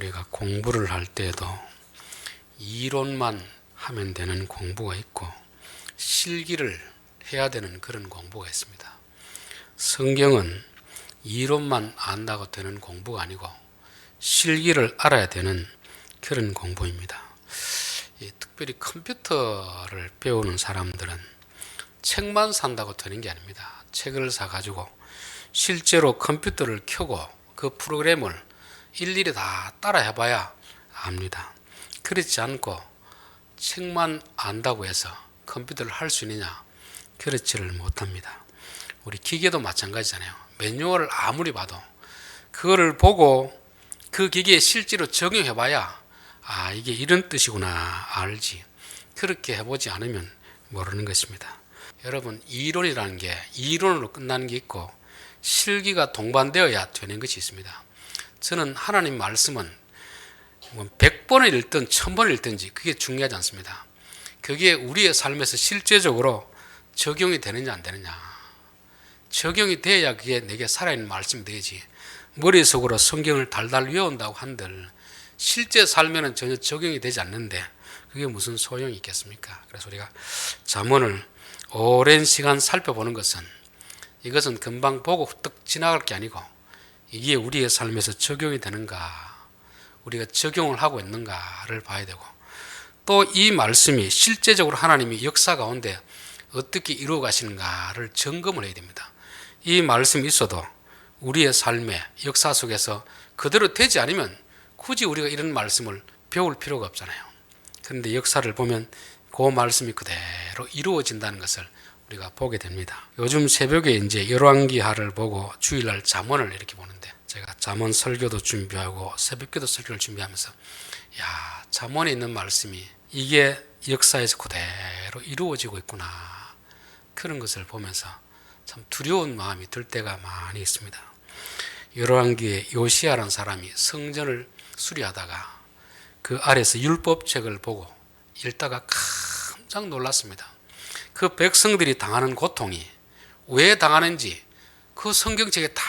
우리가 공부를 할 때에도 이론만 하면 되는 공부가 있고 실기를 해야 되는 그런 공부가 있습니다. 성경은 이론만 안다고 되는 공부가 아니고 실기를 알아야 되는 그런 공부입니다. 특별히 컴퓨터를 배우는 사람들은 책만 산다고 되는 게 아닙니다. 책을 사가지고 실제로 컴퓨터를 켜고 그 프로그램을 일일이 다 따라 해 봐야 압니다. 그렇지 않고 책만 안다고 해서 컴퓨터를 할 수 있느냐? 그렇지를 못합니다. 우리 기계도 마찬가지잖아요. 매뉴얼을 아무리 봐도 그거를 보고 그 기계에 실제로 적용해 봐야 아 이게 이런 뜻이구나 알지. 그렇게 해보지 않으면 모르는 것입니다. 여러분 이론이라는 게 이론으로 끝나는 게 있고 실기가 동반되어야 되는 것이 있습니다. 저는 하나님 말씀은 뭐 100번을 읽든 1000번을 읽든지 그게 중요하지 않습니다. 그게 우리의 삶에서 실제적으로 적용이 되느냐 안 되느냐. 적용이 돼야 그게 내게 살아있는 말씀이 되지. 머릿속으로 성경을 달달 외운다고 한들 실제 삶에는 전혀 적용이 되지 않는데 그게 무슨 소용이 있겠습니까? 그래서 우리가 잠언을 오랜 시간 살펴보는 것은 이것은 금방 보고 훌떡 지나갈 게 아니고 이게 우리의 삶에서 적용이 되는가, 우리가 적용을 하고 있는가를 봐야 되고 또 이 말씀이 실제적으로 하나님이 역사 가운데 어떻게 이루어 가시는가를 점검을 해야 됩니다. 이 말씀이 있어도 우리의 삶의 역사 속에서 그대로 되지 않으면 굳이 우리가 이런 말씀을 배울 필요가 없잖아요. 그런데 역사를 보면 그 말씀이 그대로 이루어진다는 것을 우리가 보게 됩니다. 요즘 새벽에 이제 열왕기하를 보고 주일날 잠언을 이렇게 보는데 제가 잠언 설교도 준비하고 새벽기도 설교를 준비하면서 야 잠언에 있는 말씀이 이게 역사에서 그대로 이루어지고 있구나 그런 것을 보면서 참 두려운 마음이 들 때가 많이 있습니다. 열왕기에 요시아라는 사람이 성전을 수리하다가 그 아래서 율법책을 보고 읽다가 깜짝 놀랐습니다. 그 백성들이 당하는 고통이 왜 당하는지 그 성경책에 다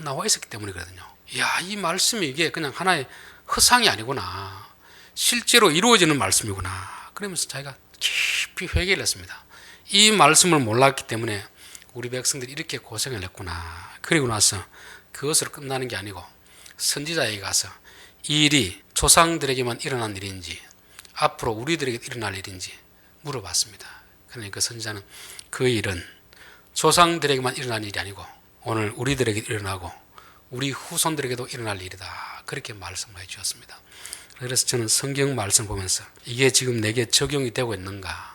나와 있었기 때문이거든요. 야, 이 말씀이 이게 그냥 하나의 허상이 아니구나. 실제로 이루어지는 말씀이구나. 그러면서 자기가 깊이 회개를 했습니다. 이 말씀을 몰랐기 때문에 우리 백성들이 이렇게 고생을 했구나. 그리고 나서 그것으로 끝나는 게 아니고 선지자에게 가서 이 일이 조상들에게만 일어난 일인지 앞으로 우리들에게 일어날 일인지 물어봤습니다. 그러니까 그 선지자는 그 일은 조상들에게만 일어난 일이 아니고 오늘 우리들에게 일어나고 우리 후손들에게도 일어날 일이다. 그렇게 말씀해 주셨습니다. 그래서 저는 성경 말씀 보면서 이게 지금 내게 적용이 되고 있는가?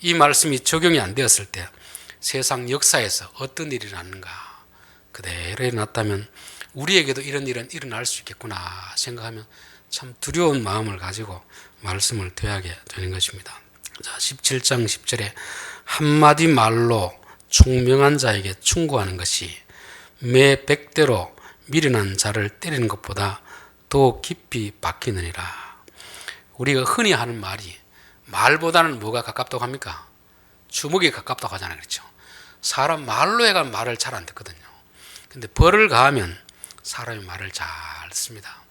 이 말씀이 적용이 안 되었을 때 세상 역사에서 어떤 일이 났는가? 그대로 일어났다면 우리에게도 이런 일은 일어날 수 있겠구나 생각하면 참 두려운 마음을 가지고 말씀을 대하게 되는 것입니다. 자, 17장 10절에 한마디 말로 총명한 자에게 충고하는 것이 매 백대로 미련한 자를 때리는 것보다 더 깊이 박히느니라. 우리가 흔히 하는 말이 말보다는 뭐가 가깝다고 합니까? 주먹이 가깝다고 하잖아요. 그렇죠? 사람 말로 해가 말을 잘 안 듣거든요. 근데 벌을 가하면 사람이 말을 잘 씁니다.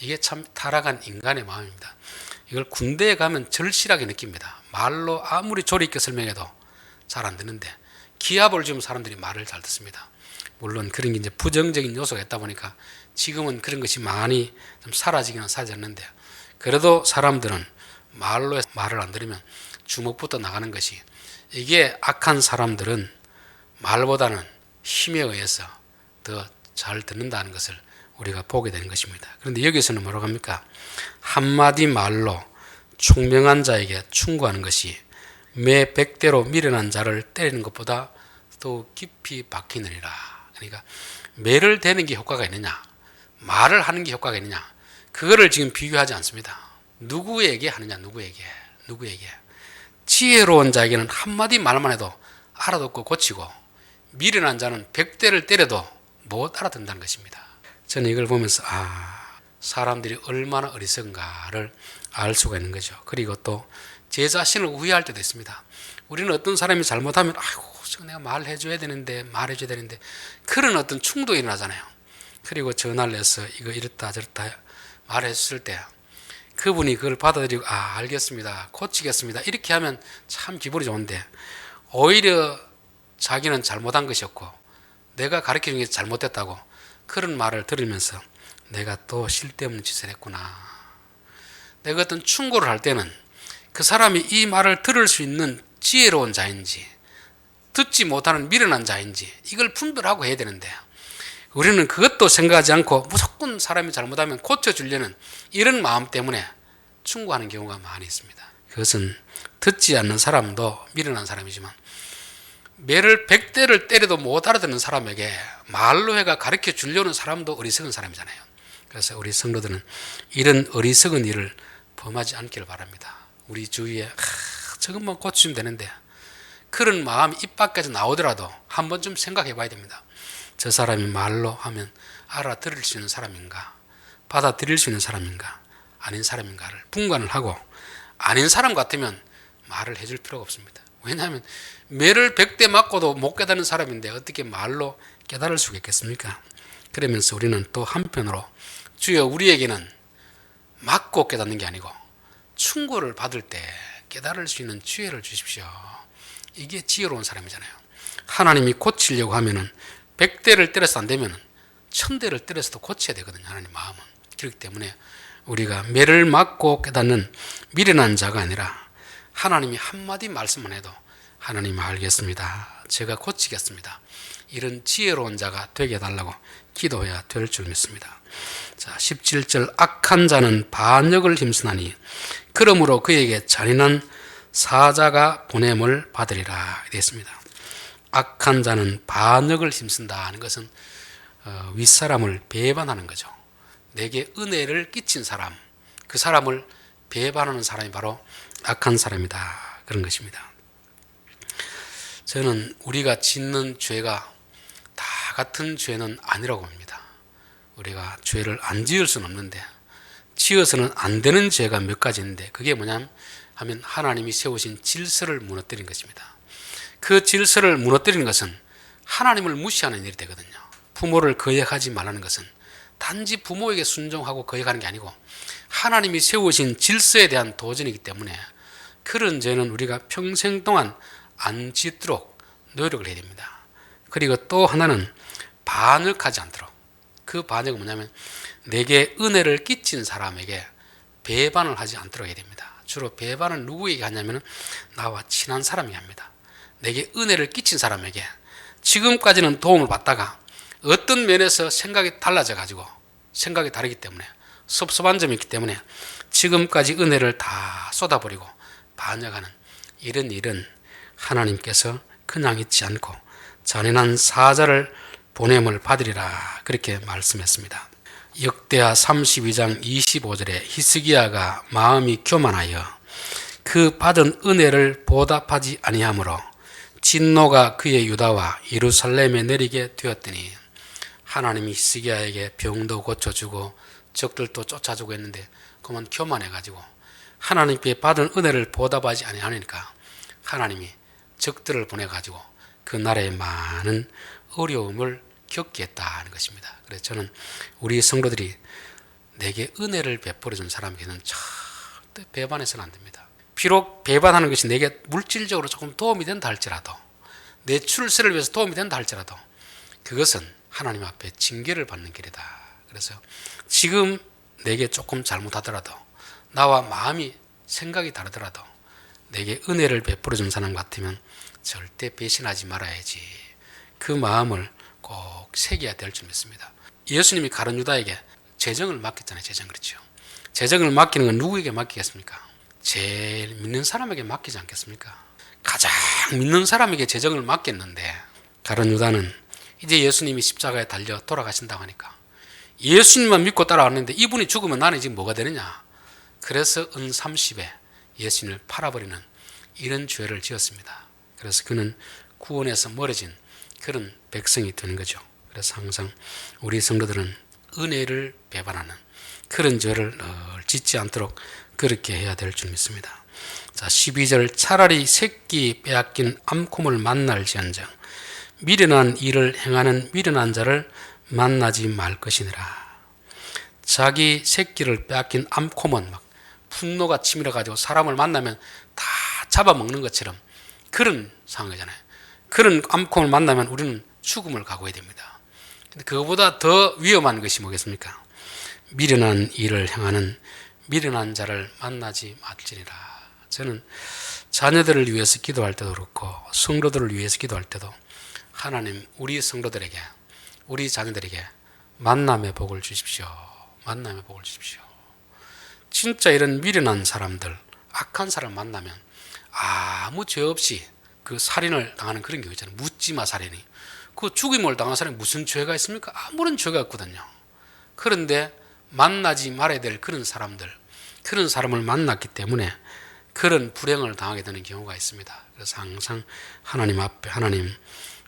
이게 참 타락한 인간의 마음입니다. 이걸 군대에 가면 절실하게 느낍니다. 말로 아무리 조리 있게 설명해도 잘 안 듣는데 기합을 주면 사람들이 말을 잘 듣습니다. 물론 그런 게 이제 부정적인 요소가 있다 보니까 지금은 그런 것이 많이 좀 사라지기는 사라졌는데 그래도 사람들은 말로 말을 안 들으면 주먹부터 나가는 것이 이게 악한 사람들은 말보다는 힘에 의해서 더 잘 듣는다는 것을 우리가 보게 되는 것입니다. 그런데 여기서는 뭐라고 합니까? 한마디 말로 총명한 자에게 충고하는 것이 매 백대로 미련한 자를 때리는 것보다 더 깊이 박히느니라. 그러니까 매를 대는 게 효과가 있느냐, 말을 하는 게 효과가 있느냐, 그거를 지금 비교하지 않습니다. 누구에게 하느냐, 누구에게, 누구에게. 지혜로운 자에게는 한마디 말만 해도 알아듣고 고치고, 미련한 자는 백대를 때려도 못 알아듣는다는 것입니다. 저는 이걸 보면서, 아, 사람들이 얼마나 어리석은가를 알 수가 있는 거죠. 그리고 또 제 자신을 우회할 때도 있습니다. 우리는 어떤 사람이 잘못하면, 아이고, 저 내가 말해줘야 되는데, 말해줘야 되는데, 그런 어떤 충동이 일어나잖아요. 그리고 전화를 해서 이거 이렇다 저렇다 말했을 때 그분이 그걸 받아들이고 아 알겠습니다 고치겠습니다 이렇게 하면 참 기분이 좋은데 오히려 자기는 잘못한 것이었고 내가 가르쳐 준게 잘못됐다고 그런 말을 들으면서 내가 또 쓸데없는 짓을 했구나 내가 어떤 충고를 할 때는 그 사람이 이 말을 들을 수 있는 지혜로운 자인지 듣지 못하는 미련한 자인지 이걸 분별하고 해야 되는데 우리는 그것도 생각하지 않고 무조건 사람이 잘못하면 고쳐주려는 이런 마음 때문에 충고하는 경우가 많이 있습니다. 그것은 듣지 않는 사람도 미련한 사람이지만 매를 백대를 때려도 못 알아듣는 사람에게 말로 해가 가르쳐 주려는 사람도 어리석은 사람이잖아요. 그래서 우리 성도들은 이런 어리석은 일을 범하지 않기를 바랍니다. 우리 주위에 아, 저것만 고치면 되는데 그런 마음이 입 밖에서 나오더라도 한 번쯤 생각해 봐야 됩니다. 저 사람이 말로 하면 알아들을 수 있는 사람인가? 받아들일 수 있는 사람인가? 아닌 사람인가를 분간을 하고 아닌 사람 같으면 말을 해줄 필요가 없습니다. 왜냐하면 매를 백대 맞고도 못 깨닫는 사람인데 어떻게 말로 깨달을 수 있겠습니까? 그러면서 우리는 또 한편으로 주여 우리에게는 맞고 깨닫는 게 아니고 충고를 받을 때 깨달을 수 있는 지혜를 주십시오. 이게 지혜로운 사람이잖아요. 하나님이 고치려고 하면은 백대를 때려서 안 되면은 천대를 때려서도 고쳐야 되거든요. 하나님 마음은. 그렇기 때문에 우리가 매를 맞고 깨닫는 미련한 자가 아니라 하나님이 한마디 말씀만 해도 하나님 알겠습니다. 제가 고치겠습니다. 이런 지혜로운 자가 되게 해달라고 기도해야 될 줄 믿습니다. 자, 17절 악한 자는 반역을 힘쓰나니 그러므로 그에게 잔인한 사자가 보냄을 받으리라 되었습니다. 악한 자는 반역을 힘쓴다 하는 것은 어, 윗사람을 배반하는 거죠. 내게 은혜를 끼친 사람, 그 사람을 배반하는 사람이 바로 악한 사람이다. 그런 것입니다. 저는 우리가 짓는 죄가 다 같은 죄는 아니라고 봅니다. 우리가 죄를 안 지을 수는 없는데 지어서는 안 되는 죄가 몇 가지 있는데 그게 뭐냐면 하면 하나님이 세우신 질서를 무너뜨린 것입니다. 그 질서를 무너뜨리는 것은 하나님을 무시하는 일이 되거든요. 부모를 거역하지 말라는 것은 단지 부모에게 순종하고 거역하는 게 아니고 하나님이 세우신 질서에 대한 도전이기 때문에 그런 죄는 우리가 평생 동안 안 짓도록 노력을 해야 됩니다. 그리고 또 하나는 반역하지 않도록 그 반역은 뭐냐면 내게 은혜를 끼친 사람에게 배반을 하지 않도록 해야 됩니다. 주로 배반을 누구에게 하냐면 나와 친한 사람이 합니다. 내게 은혜를 끼친 사람에게 지금까지는 도움을 받다가 어떤 면에서 생각이 달라져 가지고 생각이 다르기 때문에 섭섭한 점이 있기 때문에 지금까지 은혜를 다 쏟아버리고 반역하는 이런 일은 하나님께서 그냥 있지 않고 잔인한 사자를 보냄을 받으리라 그렇게 말씀했습니다. 역대하 32장 25절에 히스기야가 마음이 교만하여 그 받은 은혜를 보답하지 아니하므로 진노가 그의 유다와 예루살렘에 내리게 되었더니 하나님이 히스기야에게 병도 고쳐주고 적들도 쫓아주고 했는데 그만 교만해가지고 하나님께 받은 은혜를 보답하지 아니하니까 하나님이 적들을 보내가지고 그 나라에 많은 어려움을 겪게 했다는 것입니다. 그래서 저는 우리 성도들이 내게 은혜를 베풀어 준 사람에게는 절대 배반해서는 안 됩니다. 비록 배반하는 것이 내게 물질적으로 조금 도움이 된다 할지라도 내 출세를 위해서 도움이 된다 할지라도 그것은 하나님 앞에 징계를 받는 길이다. 그래서 지금 내게 조금 잘못하더라도 나와 마음이 생각이 다르더라도 내게 은혜를 베풀어 준 사람 같으면 절대 배신하지 말아야지. 그 마음을 꼭 새겨야 될 줄 믿습니다. 예수님이 가른 유다에게 재정을 맡겼잖아요. 재정 그렇죠. 재정을 맡기는 건 누구에게 맡기겠습니까? 제일 믿는 사람에게 맡기지 않겠습니까? 가장 믿는 사람에게 재정을 맡겼는데 가른 유다는 이제 예수님이 십자가에 달려 돌아가신다고 하니까 예수님만 믿고 따라왔는데 이분이 죽으면 나는 지금 뭐가 되느냐? 그래서 은 30에 예수님을 팔아버리는 이런 죄를 지었습니다. 그래서 그는 구원에서 멀어진 그런 백성이 되는 거죠. 그래서 항상 우리 성도들은 은혜를 배반하는 그런 죄를 늘 짓지 않도록 그렇게 해야 될 줄 믿습니다. 자, 12절 차라리 새끼 빼앗긴 암콤을 만날지언정 미련한 일을 행하는 미련한 자를 만나지 말 것이니라. 자기 새끼를 빼앗긴 암코먼 막 분노가 치밀어 가지고 사람을 만나면 다 잡아먹는 것처럼 그런 상황이잖아요. 그런 암코를 만나면 우리는 죽음을 각오해야 됩니다. 근데 그거보다 더 위험한 것이 뭐겠습니까? 미련한 일을 행하는 미련한 자를 만나지 말지니라. 저는 자녀들을 위해서 기도할 때도 그렇고 성도들을 위해서 기도할 때도 하나님 우리 성도들에게 우리 자녀들에게 만남의 복을 주십시오. 만남의 복을 주십시오. 진짜 이런 미련한 사람들, 악한 사람 만나면 아무 죄 없이 그 살인을 당하는 그런 경우 있잖아요. 묻지마 살인이. 그 죽임을 당한 사람이 무슨 죄가 있습니까? 아무런 죄가 없거든요. 그런데 만나지 말아야 될 그런 사람들, 그런 사람을 만났기 때문에 그런 불행을 당하게 되는 경우가 있습니다. 그래서 항상 하나님 앞에 하나님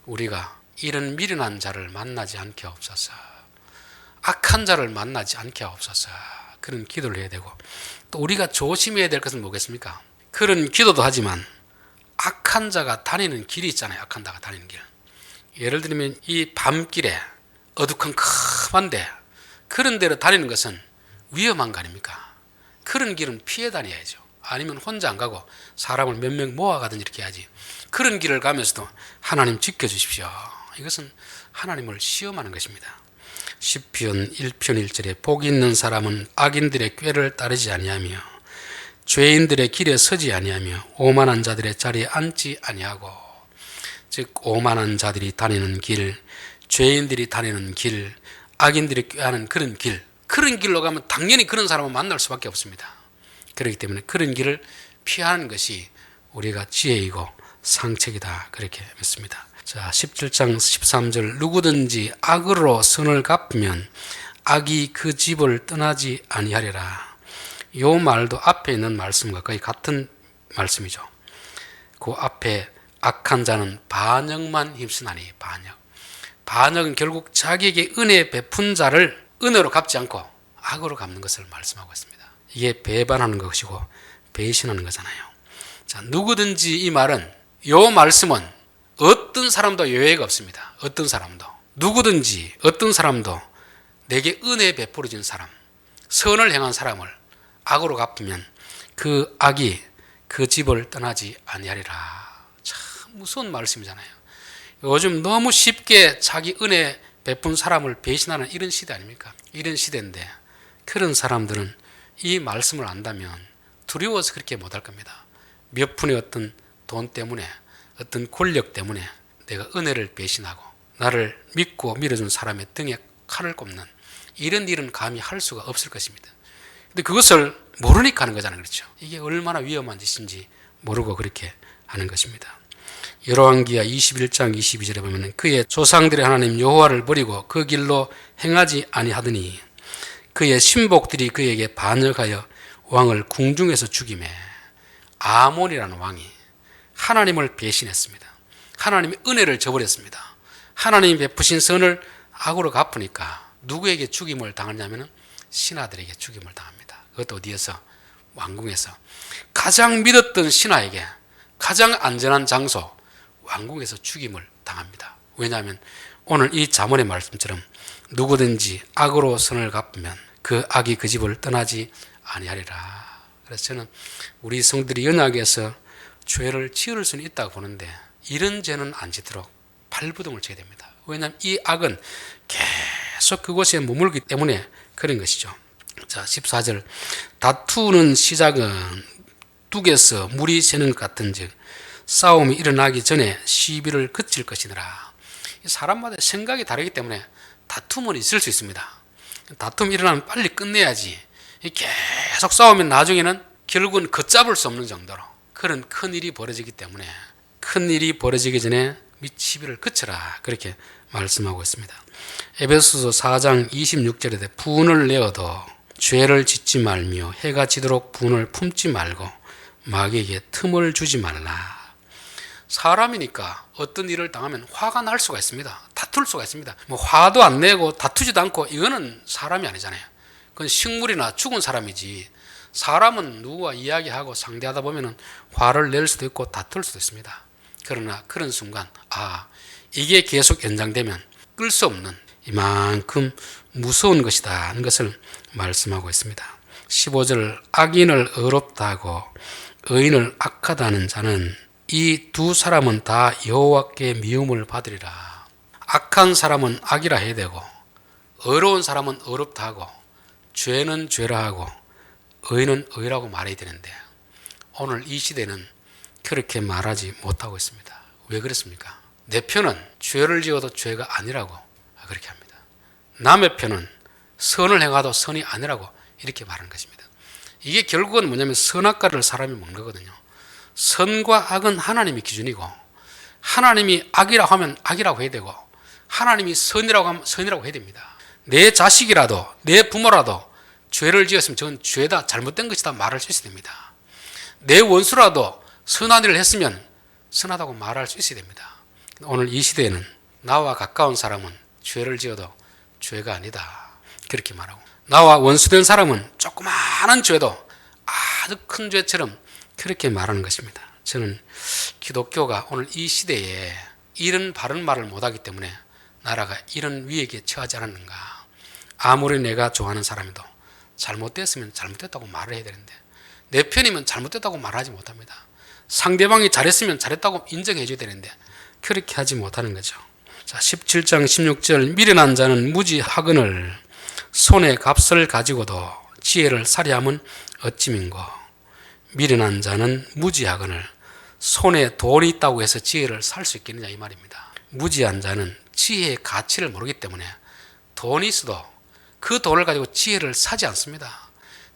우리가 이런 미련한 자를 만나지 않게 없어서 악한 자를 만나지 않게 없어서 그런 기도를 해야 되고 또 우리가 조심해야 될 것은 뭐겠습니까? 그런 기도도 하지만 악한 자가 다니는 길이 있잖아요. 악한 자가 다니는 길. 예를 들면 이 밤길에 어두컴컴한데 그런 데로 다니는 것은 위험한 거 아닙니까? 그런 길은 피해 다녀야죠. 아니면 혼자 안 가고 사람을 몇 명 모아가든지 이렇게 해야지. 그런 길을 가면서도 하나님 지켜주십시오. 이것은 하나님을 시험하는 것입니다. 시편 1편 1절에 복 있는 사람은 악인들의 꾀를 따르지 아니하며 죄인들의 길에 서지 아니하며 오만한 자들의 자리에 앉지 아니하고 즉 오만한 자들이 다니는 길, 죄인들이 다니는 길, 악인들이 꾀하는 그런 길, 그런 길로 가면 당연히 그런 사람을 만날 수밖에 없습니다. 그렇기 때문에 그런 길을 피하는 것이 우리가 지혜이고 상책이다 그렇게 믿습니다. 자, 17장 13절 누구든지 악으로 선을 갚으면 악이 그 집을 떠나지 아니하리라. 요 말도 앞에 있는 말씀과 거의 같은 말씀이죠. 그 앞에 악한 자는 반역만 힘쓰나니 반역. 반역은 결국 자기에게 은혜 베푼 자를 은혜로 갚지 않고 악으로 갚는 것을 말씀하고 있습니다. 이게 배반하는 것이고 배신하는 거잖아요. 자, 누구든지 이 말은 요 말씀은 어떤 사람도 예외가 없습니다. 어떤 사람도 누구든지 어떤 사람도 내게 은혜 베풀어진 사람, 선을 행한 사람을 악으로 갚으면 그 악이 그 집을 떠나지 아니하리라. 참 무서운 말씀이잖아요. 요즘 너무 쉽게 자기 은혜 베푼 사람을 배신하는 이런 시대 아닙니까? 이런 시대인데 그런 사람들은 이 말씀을 안다면 두려워서 그렇게 못할 겁니다. 몇 푼의 어떤 돈 때문에 어떤 권력 때문에 내가 은혜를 배신하고 나를 믿고 밀어준 사람의 등에 칼을 꼽는 이런 일은 감히 할 수가 없을 것입니다. 근데 그것을 모르니까 하는 거잖아요. 그렇죠? 이게 얼마나 위험한 짓인지 모르고 그렇게 하는 것입니다. 여로왕기야 21장 22절에 보면 그의 조상들의 하나님 여호와를 버리고 그 길로 행하지 아니하더니 그의 신복들이 그에게 반역하여 왕을 궁중에서 죽임에 아몬이라는 왕이 하나님을 배신했습니다. 하나님의 은혜를 저버렸습니다. 하나님이 베푸신 선을 악으로 갚으니까 누구에게 죽임을 당하냐면 신하들에게 죽임을 당합니다. 그것도 어디에서? 왕궁에서. 가장 믿었던 신하에게 가장 안전한 장소, 왕궁에서 죽임을 당합니다. 왜냐하면 오늘 이 자문의 말씀처럼 누구든지 악으로 선을 갚으면 그 악이 그 집을 떠나지 아니하리라. 그래서 저는 우리 성들이 연약해서 죄를 지을 수는 있다고 보는데 이런 죄는 안 지도록 발부동을 쳐야 됩니다. 왜냐하면 이 악은 계속 그곳에 머물기 때문에 그런 것이죠. 자, 14절. 다투는 시작은 뚝에서 물이 새는 것 같은 즉 싸움이 일어나기 전에 시비를 그칠 것이니라. 사람마다 생각이 다르기 때문에 다툼은 있을 수 있습니다. 다툼이 일어나면 빨리 끝내야지. 계속 싸우면 나중에는 결국은 걷잡을 수 없는 정도로 그런 큰 일이 벌어지기 때문에 큰 일이 벌어지기 전에 미치비를 그쳐라 그렇게 말씀하고 있습니다. 에베소서 4장 26절에 분을 내어도 죄를 짓지 말며 해가 지도록 분을 품지 말고 마귀에게 틈을 주지 말라. 사람이니까 어떤 일을 당하면 화가 날 수가 있습니다. 다툴 수가 있습니다. 뭐 화도 안 내고 다투지도 않고 이거는 사람이 아니잖아요. 그건 식물이나 죽은 사람이지. 사람은 누구와 이야기하고 상대하다 보면은 화를 낼 수도 있고 다툴 수도 있습니다. 그러나 그런 순간 아 이게 계속 연장되면 끌 수 없는 이만큼 무서운 것이다 하는 것을 말씀하고 있습니다. 15절 악인을 의롭다 하고 의인을 악하다 하는 자는 이 두 사람은 다 여호와께 미움을 받으리라. 악한 사람은 악이라 해야 되고 의로운 사람은 의롭다 하고 죄는 죄라 하고 의인은 의라고 말해야 되는데 오늘 이 시대는 그렇게 말하지 못하고 있습니다. 왜 그렇습니까? 내 편은 죄를 지어도 죄가 아니라고 그렇게 합니다. 남의 편은 선을 행하도 선이 아니라고 이렇게 말하는 것입니다. 이게 결국은 뭐냐면 선악과를 사람이 먹는 거거든요. 선과 악은 하나님의 기준이고 하나님이 악이라고 하면 악이라고 해야 되고 하나님이 선이라고 하면 선이라고 해야 됩니다. 내 자식이라도 내 부모라도 죄를 지었으면 저건 죄다 잘못된 것이다 말할 수 있어야 됩니다. 내 원수라도 선한 일을 했으면 선하다고 말할 수 있어야 됩니다. 오늘 이 시대에는 나와 가까운 사람은 죄를 지어도 죄가 아니다. 그렇게 말하고 나와 원수된 사람은 조그마한 죄도 아주 큰 죄처럼 그렇게 말하는 것입니다. 저는 기독교가 오늘 이 시대에 이런 바른 말을 못하기 때문에 나라가 이런 위기에 처하지 않았는가. 아무리 내가 좋아하는 사람이도 잘못됐으면 잘못됐다고 말을 해야 되는데 내 편이면 잘못됐다고 말하지 못합니다. 상대방이 잘했으면 잘했다고 인정해 줘야 되는데 그렇게 하지 못하는 거죠. 자, 17장 16절 미련한 자는 무지하거늘 손에 값을 가지고도 지혜를 살이함은 어찌민고 미련한 자는 무지하거늘 손에 돈이 있다고 해서 지혜를 살 수 있겠느냐 이 말입니다. 무지한 자는 지혜의 가치를 모르기 때문에 돈이 있어도 그 돈을 가지고 지혜를 사지 않습니다.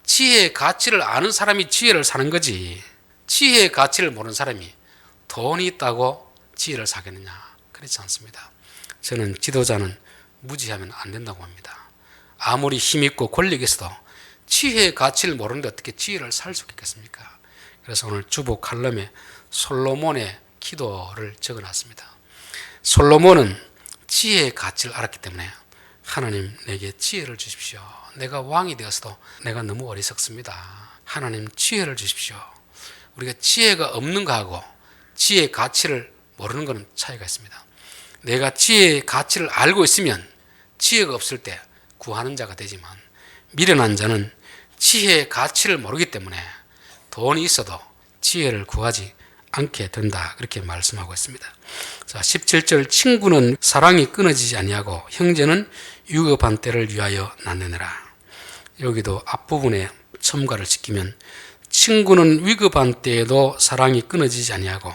지혜의 가치를 아는 사람이 지혜를 사는 거지. 지혜의 가치를 모르는 사람이 돈이 있다고 지혜를 사겠느냐? 그렇지 않습니다. 저는 지도자는 무지하면 안 된다고 합니다. 아무리 힘있고 권력이 있어도 지혜의 가치를 모르는데 어떻게 지혜를 살 수 있겠습니까? 그래서 오늘 주보 칼럼에 솔로몬의 기도를 적어 놨습니다. 솔로몬은 지혜의 가치를 알았기 때문에 하나님 내게 지혜를 주십시오. 내가 왕이 되어서도 내가 너무 어리석습니다. 하나님 지혜를 주십시오. 우리가 지혜가 없는 거하고 지혜의 가치를 모르는 것은 차이가 있습니다. 내가 지혜의 가치를 알고 있으면 지혜가 없을 때 구하는 자가 되지만 미련한 자는 지혜의 가치를 모르기 때문에 돈이 있어도 지혜를 구하지 않게 된다. 그렇게 말씀하고 있습니다. 자, 17절 친구는 사랑이 끊어지지 아니하고 형제는 유급한 때를 위하여 낳느니라. 여기도 앞부분에 첨가를 시키면 친구는 위급한 때에도 사랑이 끊어지지 아니하고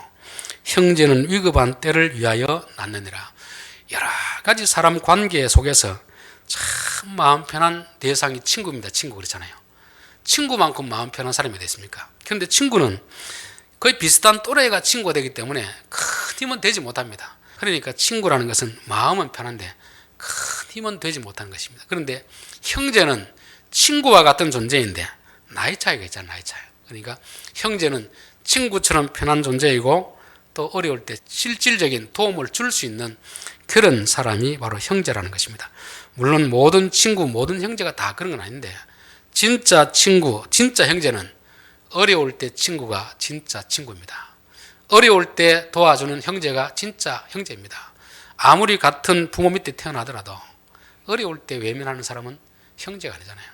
형제는 위급한 때를 위하여 낳느니라. 여러 가지 사람 관계 속에서 참 마음 편한 대상이 친구입니다. 친구 그렇잖아요. 친구만큼 마음 편한 사람이 됐습니까? 그런데 친구는 거의 비슷한 또래가 친구가 되기 때문에 큰 힘은 되지 못합니다. 그러니까 친구라는 것은 마음은 편한데 큰 힘은 되지 못하는 것입니다. 그런데 형제는 친구와 같은 존재인데 나이 차이가 있잖아요. 나이 차이. 그러니까 형제는 친구처럼 편한 존재이고 또 어려울 때 실질적인 도움을 줄 수 있는 그런 사람이 바로 형제라는 것입니다. 물론 모든 친구, 모든 형제가 다 그런 건 아닌데 진짜 친구, 진짜 형제는 어려울 때 친구가 진짜 친구입니다. 어려울 때 도와주는 형제가 진짜 형제입니다. 아무리 같은 부모 밑에 태어나더라도 어려울 때 외면하는 사람은 형제가 아니잖아요.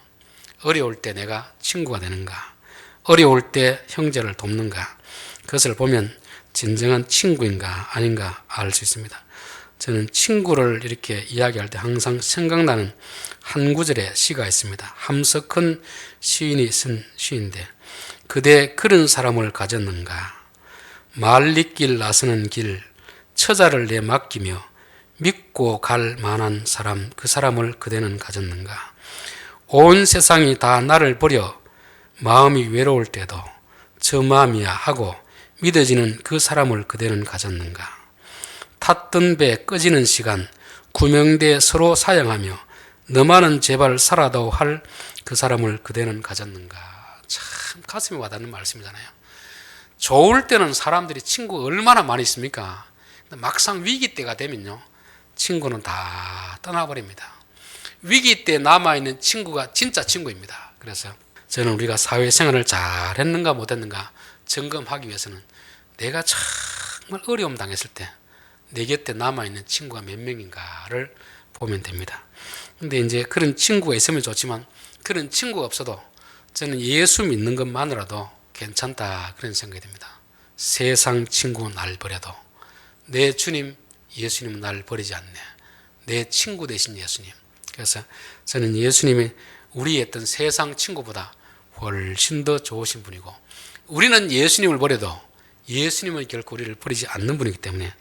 어려울 때 내가 친구가 되는가? 어려울 때 형제를 돕는가? 그것을 보면 진정한 친구인가 아닌가 알 수 있습니다. 저는 친구를 이렇게 이야기할 때 항상 생각나는 한 구절의 시가 있습니다. 함석헌 시인이 쓴 시인데 그대 그런 사람을 가졌는가? 말리길 나서는 길 처자를 내 맡기며 믿고 갈 만한 사람 그 사람을 그대는 가졌는가? 온 세상이 다 나를 버려 마음이 외로울 때도 저 마음이야 하고 믿어지는 그 사람을 그대는 가졌는가 탔던 배 꺼지는 시간 구명대 서로 사양하며 너만은 제발 살아도 할 그 사람을 그대는 가졌는가 참 가슴에 와닿는 말씀이잖아요. 좋을 때는 사람들이 친구가 얼마나 많이 있습니까? 막상 위기 때가 되면요. 친구는 다 떠나버립니다. 위기 때 남아있는 친구가 진짜 친구입니다. 그래서 저는 우리가 사회생활을 잘 했는가 못했는가 점검하기 위해서는 내가 정말 어려움 당했을 때 내 곁에 남아있는 친구가 몇 명인가를 보면 됩니다. 근데 이제 그런 친구가 있으면 좋지만 그런 친구가 없어도 저는 예수 믿는 것만으로도 괜찮다 그런 생각이 듭니다. 세상 친구 날 버려도 내 주님 예수님은 날 버리지 않네. 내 친구 대신 예수님. 그래서 저는 예수님이 우리의 어떤 세상 친구보다 훨씬 더 좋으신 분이고 우리는 예수님을 버려도 예수님은 결코 우리를 버리지 않는 분이기 때문에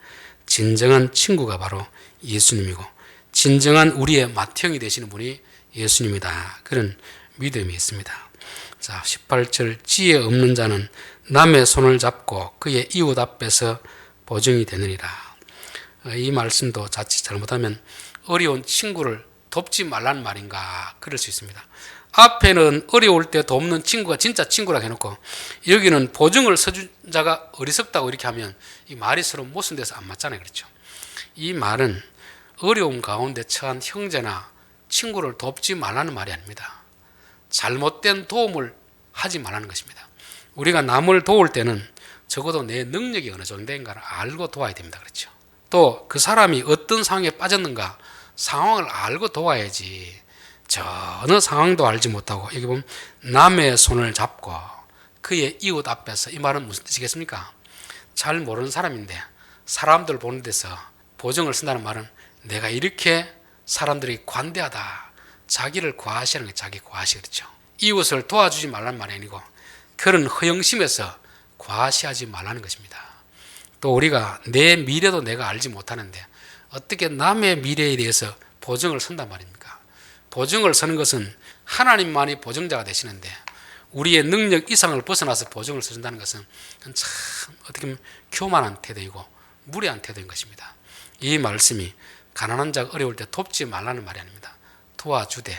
진정한 친구가 바로 예수님이고 진정한 우리의 맏형이 되시는 분이 예수님이다. 그런 믿음이 있습니다. 자, 18절 지혜 없는 자는 남의 손을 잡고 그의 이웃 앞에서 보증이 되느니라. 어, 이 말씀도 자칫 잘못하면 어려운 친구를 돕지 말라는 말인가 그럴 수 있습니다. 앞에는 어려울 때 돕는 친구가 진짜 친구라 해놓고 여기는 보증을 서준 자가 어리석다고 이렇게 하면 이 말이 서로 모순돼서 안 맞잖아요. 그렇죠? 이 말은 어려움 가운데 처한 형제나 친구를 돕지 말라는 말이 아닙니다. 잘못된 도움을 하지 말라는 것입니다. 우리가 남을 도울 때는 적어도 내 능력이 어느 정도인가를 알고 도와야 됩니다. 그렇죠? 또 그 사람이 어떤 상황에 빠졌는가 상황을 알고 도와야지 어느 상황도 알지 못하고 여기 보면 남의 손을 잡고 그의 이웃 앞에서 이 말은 무슨 뜻이겠습니까? 잘 모르는 사람인데 사람들 보는 데서 보정을 쓴다는 말은 내가 이렇게 사람들이 관대하다 자기를 과시하는 게 자기 과시 그렇죠. 이웃을 도와주지 말라는 말이 아니고 그런 허영심에서 과시하지 말라는 것입니다. 또 우리가 내 미래도 내가 알지 못하는데 어떻게 남의 미래에 대해서 보증을 선단 말입니까? 보증을 서는 것은 하나님만이 보증자가 되시는데 우리의 능력 이상을 벗어나서 보증을 서준다는 것은 참 어떻게 보면 교만한 태도이고 무례한 태도인 것입니다. 이 말씀이 가난한 자가 어려울 때 돕지 말라는 말이 아닙니다. 도와주되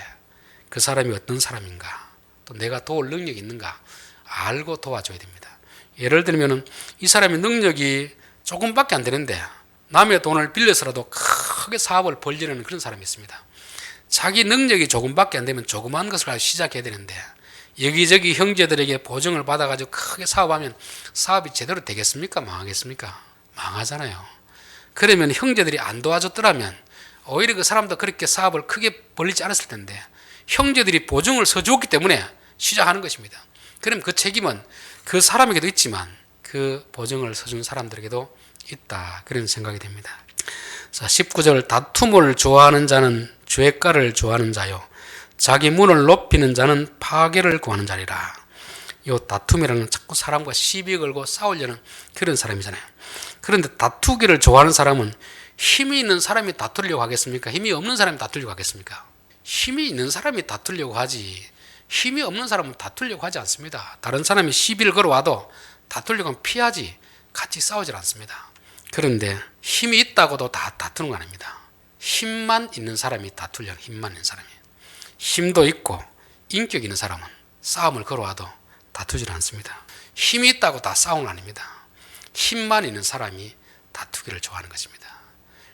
그 사람이 어떤 사람인가 또 내가 도울 능력이 있는가 알고 도와줘야 됩니다. 예를 들면 이 사람의 능력이 조금밖에 안 되는데 남의 돈을 빌려서라도 크게 사업을 벌리는 그런 사람이 있습니다. 자기 능력이 조금밖에 안 되면 조그마한 것을 가지고 시작해야 되는데 여기저기 형제들에게 보증을 받아가지고 크게 사업하면 사업이 제대로 되겠습니까? 망하겠습니까? 망하잖아요. 그러면 형제들이 안 도와줬더라면 오히려 그 사람도 그렇게 사업을 크게 벌리지 않았을 텐데 형제들이 보증을 서주었기 때문에 시작하는 것입니다. 그럼 그 책임은 그 사람에게도 있지만 그 보증을 서준 사람들에게도 있다. 그런 생각이 됩니다. 자, 19절 다툼을 좋아하는 자는 죄가를 좋아하는 자요. 자기 문을 높이는 자는 파괴를 구하는 자리라. 이 다툼이라는 건 자꾸 사람과 시비 걸고 싸우려는 그런 사람이잖아요. 그런데 다투기를 좋아하는 사람은 힘이 있는 사람이 다투려고 하겠습니까? 힘이 없는 사람이 다투려고 하겠습니까? 힘이 있는 사람이 다투려고 하지 힘이 없는 사람은 다투려고 하지 않습니다. 다른 사람이 시비를 걸어와도 다투려고 하면 피하지 같이 싸우질 않습니다. 그런데 힘이 있다고도 다 다투는 거 아닙니다. 힘만 있는 사람이 다투려는 힘만 있는 사람이 힘도 있고 인격 있는 사람은 싸움을 걸어와도 다투질 않습니다. 힘이 있다고 다거 아닙니다. 힘만 있는 사람이 다투기를 좋아하는 것입니다.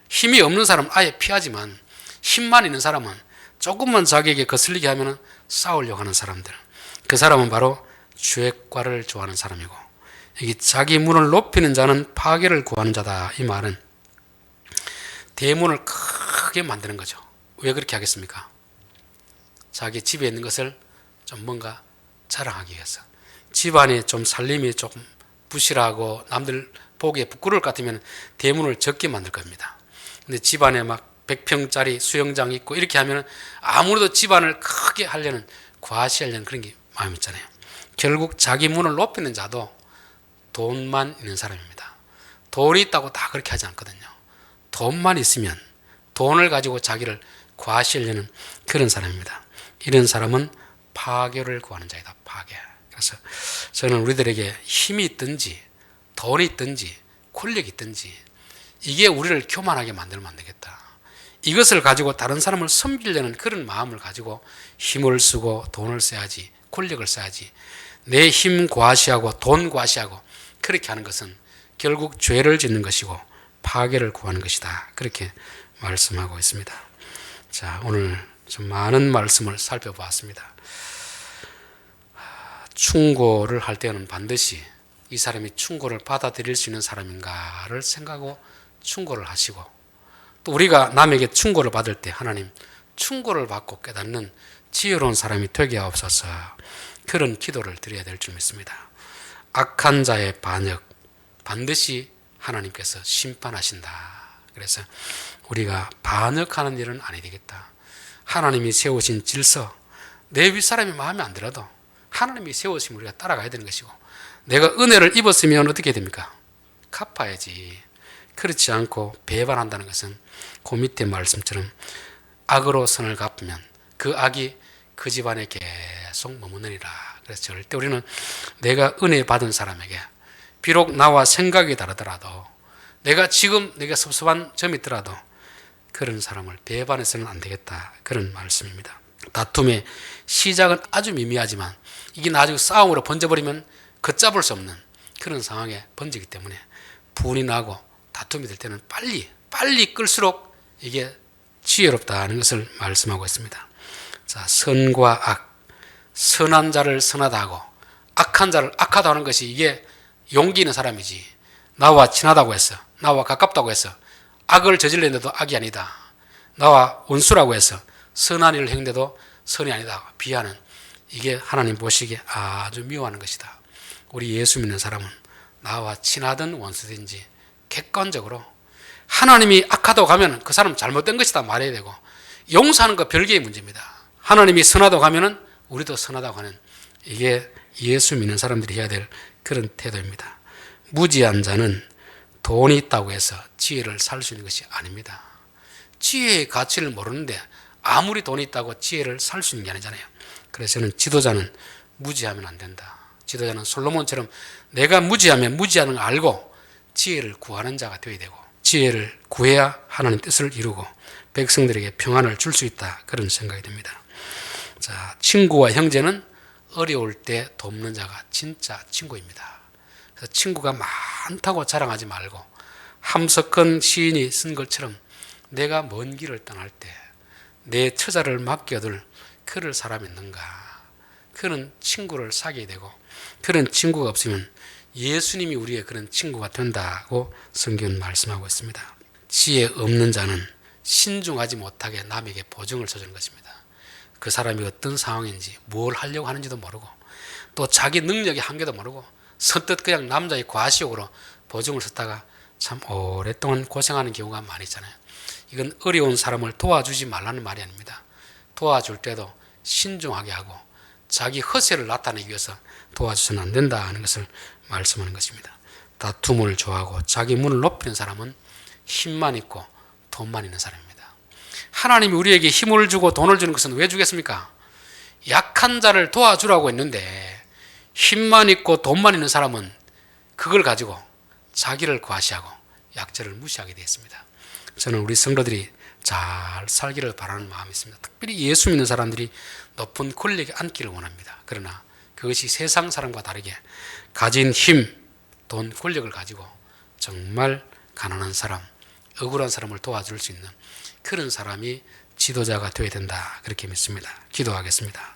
힘이 없는 사람은 아예 피하지만 힘만 있는 사람은 조금만 자기에게 거슬리게 하면 싸우려고 하는 사람들. 그 사람은 바로 죄과를 좋아하는 사람이고 여기 자기 문을 높이는 자는 파괴를 구하는 자다. 이 말은 대문을 크게 만드는 거죠. 왜 그렇게 하겠습니까? 자기 집에 있는 것을 좀 뭔가 자랑하기 위해서. 집안에 좀 살림이 조금 부실하고 남들 보기에 부끄러울 것 같으면 대문을 적게 만들 겁니다. 근데 집안에 막 100평짜리 수영장 있고 이렇게 하면 아무래도 집안을 크게 하려는 과시하려는 그런 게 마음 있잖아요. 결국 자기 문을 높이는 자도 돈만 있는 사람입니다. 돈이 있다고 다 그렇게 하지 않거든요. 돈만 있으면 돈을 가지고 자기를 과시하려는 그런 사람입니다. 이런 사람은 파괴를 구하는 자이다. 파괴. 그래서 저는 우리들에게 힘이 있든지 돈이 있든지 권력이 있든지 이게 우리를 교만하게 만들면 안 되겠다. 이것을 가지고 다른 사람을 섬기려는 그런 마음을 가지고 힘을 쓰고 돈을 써야지 권력을 써야지 내 힘 과시하고 돈 과시하고 그렇게 하는 것은 결국 죄를 짓는 것이고 파괴를 구하는 것이다. 그렇게 말씀하고 있습니다. 자, 오늘 좀 많은 말씀을 살펴보았습니다. 충고를 할 때는 반드시 이 사람이 충고를 받아들일 수 있는 사람인가를 생각하고 충고를 하시고 또 우리가 남에게 충고를 받을 때 하나님 충고를 받고 깨닫는 지혜로운 사람이 되게 하옵소서 그런 기도를 드려야 될 줄 믿습니다. 악한 자의 반역 반드시 하나님께서 심판하신다. 그래서 우리가 반역하는 일은 아니 되겠다. 하나님이 세우신 질서 내 윗사람이 마음에 안 들어도 하나님이 세우시면 우리가 따라가야 되는 것이고 내가 은혜를 입었으면 어떻게 됩니까? 갚아야지. 그렇지 않고 배반한다는 것은 그 밑에 말씀처럼 악으로 선을 갚으면 그 악이 그 집안에 계속 머무느니라. 그래서 절대 우리는 내가 은혜 받은 사람에게 비록 나와 생각이 다르더라도 내가 지금 내가 섭섭한 점이 있더라도 그런 사람을 배반해서는 안 되겠다. 그런 말씀입니다. 다툼의 시작은 아주 미미하지만 이게 나중에 싸움으로 번져버리면 걷잡을 수 없는 그런 상황에 번지기 때문에 분이 나고 다툼이 될 때는 빨리 빨리 끌수록 이게 지혜롭다는 것을 말씀하고 있습니다. 자, 선과 악, 선한 자를 선하다 하고 악한 자를 악하다 하는 것이 이게 용기 있는 사람이지. 나와 친하다고 했어. 나와 가깝다고 했어. 악을 저질렀는데도 악이 아니다. 나와 원수라고 해서 선한 일을 행는데도 선이 아니다. 비하는 이게 하나님 보시기에 아주 미워하는 것이다. 우리 예수 믿는 사람은 나와 친하든 원수든지 객관적으로 하나님이 악하다고 하면 그 사람 잘못된 것이다 말해야 되고 용서하는 거 별개의 문제입니다. 하나님이 선하다고 하면은 우리도 선하다고 하는 이게 예수 믿는 사람들이 해야 될 그런 태도입니다. 무지한 자는 돈이 있다고 해서 지혜를 살 수 있는 것이 아닙니다. 지혜의 가치를 모르는데 아무리 돈이 있다고 지혜를 살 수 있는 게 아니잖아요. 그래서 저는 지도자는 무지하면 안 된다. 지도자는 솔로몬처럼 내가 무지하면 무지하는 걸 알고 지혜를 구하는 자가 되어야 되고 지혜를 구해야 하나님 뜻을 이루고 백성들에게 평안을 줄 수 있다. 그런 생각이 듭니다. 자, 친구와 형제는 어려울 때 돕는 자가 진짜 친구입니다. 그래서 친구가 많다고 자랑하지 말고 함석헌 시인이 쓴 것처럼 내가 먼 길을 떠날 때 내 처자를 맡겨둘 그럴 사람이 있는가? 그런 친구를 사귀게 되고 그런 친구가 없으면 예수님이 우리의 그런 친구가 된다고 성경은 말씀하고 있습니다. 지혜 없는 자는 신중하지 못하게 남에게 보증을 쳐주는 것입니다. 그 사람이 어떤 상황인지 뭘 하려고 하는지도 모르고 또 자기 능력의 한계도 모르고 선뜻 그냥 남자의 과시욕으로 보증을 썼다가 참 오랫동안 고생하는 경우가 많이 있잖아요. 이건 어려운 사람을 도와주지 말라는 말이 아닙니다. 도와줄 때도 신중하게 하고 자기 허세를 나타내기 위해서 도와주서는 안 된다는 것을 말씀하는 것입니다. 다툼을 좋아하고 자기 문을 높이는 사람은 힘만 있고 돈만 있는 사람입니다. 하나님이 우리에게 힘을 주고 돈을 주는 것은 왜 주겠습니까? 약한 자를 도와주라고 했는데 힘만 있고 돈만 있는 사람은 그걸 가지고 자기를 과시하고 약자를 무시하게 되었습니다. 저는 우리 성도들이 잘 살기를 바라는 마음이 있습니다. 특별히 예수 믿는 사람들이 높은 권력에 앉기를 원합니다. 그러나 그것이 세상 사람과 다르게 가진 힘, 돈, 권력을 가지고 정말 가난한 사람, 억울한 사람을 도와줄 수 있는 그런 사람이 지도자가 되어야 된다. 그렇게 믿습니다. 기도하겠습니다.